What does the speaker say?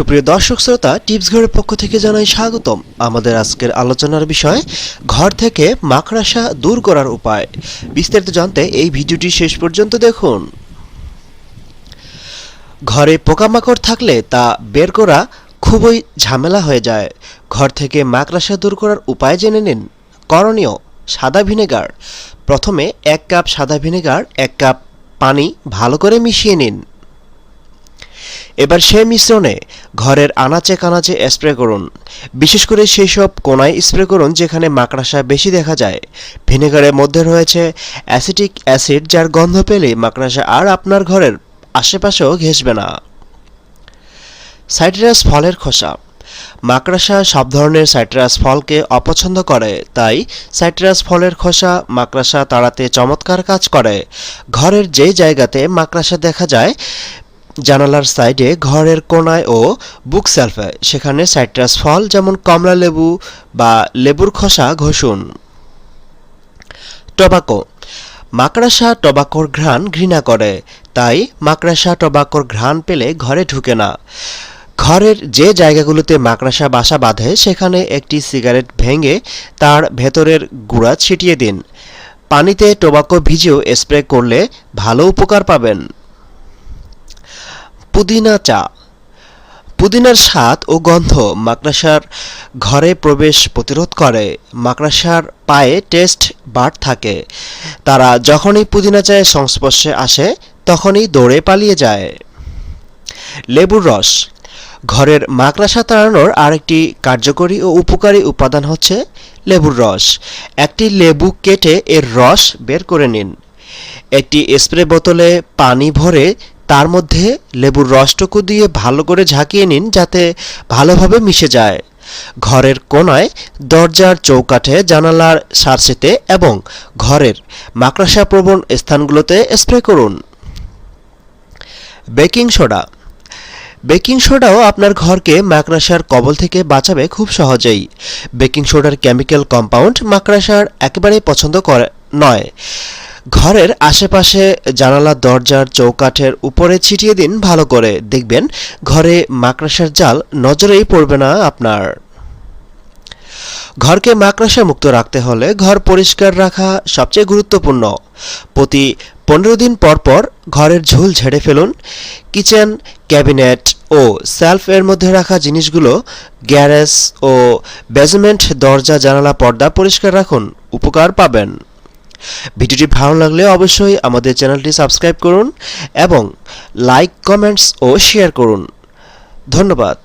সুপ্রিয় দর্শক শ্রোতা টিপস ঘরের পক্ষ থেকে জানাই স্বাগতম। আমাদের আজকের আলোচনার বিষয়, ঘর থেকে মাকড়াসা দূর করার উপায়। বিস্তারিত জানতে এই ভিডিওটি শেষ পর্যন্ত দেখুন। ঘরে পোকামাকড় থাকলে তা বের করা খুবই ঝামেলা হয়ে যায়। ঘর থেকে মাকড়াসা দূর করার উপায় জেনে নিন। করণীয়, সাদা ভিনেগার। প্রথমে এক কাপ সাদা ভিনেগার, এক কাপ পানি ভালো করে মিশিয়ে নিন। এবার সে মিশ্রণে ঘরের আনাচে কানাচে স্প্রে করুন। বিশেষ করে সেই সব কোনায় স্প্রে করুন যেখানে মাকড়াসা বেশি দেখা যায়। ভিনেগারের মধ্যে রয়েছে অ্যাসিটিক অ্যাসিড যার গন্ধ পেলে মাকড়াসা আর আপনার ঘরের আশেপাশেও ঘেঁষবে না। সাইট্রাস ফলের খোসা। মাকড়াসা সব ধরনের সাইট্রাস ফলকে অপছন্দ করে, তাই সাইট্রাস ফলের খোসা মাকড়াসা তাড়াতে চমৎকার কাজ করে। ঘরের যে জায়গাতে মাকড়াসা দেখা যায় জানালার সাইডে ঘরের কোনায় ও বুক সেলফে সেখানে সাইট্রাস ফল যেমন কমলা লেবু বা লেবুর খোসা ঘষুন। টবাকো। মাকড়াসা টবাকোর ঘ্রাণ ঘৃণা করে, তাই মাকড়াসা টবাকোর ঘ্রাণ পেলে ঘরে ঢুকে না। ঘরের যে জায়গাগুলোতে মাকড়াসা বাসা বাঁধে, সেখানে একটি সিগারেট ভেঙে তার ভেতরের গুঁড়া ছিটিয়ে দিন। পানিতে টোবাকো ভিজেও স্প্রে করলে ভালো উপকার পাবেন। পুদিনা চা। পুদিনার স্বাদ ও গন্ধ মাকড়াসার ঘরে প্রবেশ প্রতিরোধ করে। মাকড়াসার পায়ে টেস্ট বার থাকে। তারা যখনই পুদিনা চায়ের সংস্পর্শে আসে, তখনই দৌড়ে পালিয়ে যায়। লেবুর রস। ঘরের মাকড়াসা তাড়ানোর আরেকটি কার্যকরী ও উপকারী উপাদান হচ্ছে লেবুর রস। একটি লেবু কেটে এর রস বের করে নিন। একটি স্প্রে বোতলে পানি ভরে তার মধ্যে লেবুর রসটুকু দিয়ে ভালো করে ঝাঁকিয়ে নিন যাতে ভালোভাবে মিশে যায়। ঘরের কোনায় দরজার চৌকাঠে জানালার সারসেতে এবং ঘরের মাকড়াসা প্রবণ স্থানগুলোতে স্প্রে করুন। Baking soda. বেকিং সোডাও আপনার ঘরকে মাকড়াসার কবল থেকে বাঁচাবে খুব সহজেই। বেকিং সোডার কেমিক্যাল কম্পাউন্ড মাকড়াসার একেবারেই পছন্দ করে নয়। ঘরের আশেপাশে জানালা, দরজার চৌকাঠের উপরে ছিটিয়ে দিন ভালো করে। দেখবেন ঘরে মাকড়াসার জাল নজরেই পড়বে না আপনার। ঘরকে মাকড়াসা মুক্ত রাখতে হলে ঘর পরিষ্কার রাখা সবচেয়ে গুরুত্বপূর্ণ। প্রতি পনেরো দিন পর পর ঘরের ঝুল ঝেড়ে ফেলুন। কিচেন, ক্যাবিনেট ও সেলফ এর মধ্যে রাখা জিনিসগুলো, গ্যারেজ ও বেজমেন্ট দরজা, জানালা, পর্দা পরিষ্কার রাখুন। উপকার পাবেন। ভিডিওটি ভালো লাগলে অবশ্যই আমাদের চ্যানেলটি সাবস্ক্রাইব করুন এবং লাইক, কমেন্টস ও শেয়ার করুন। ধন্যবাদ।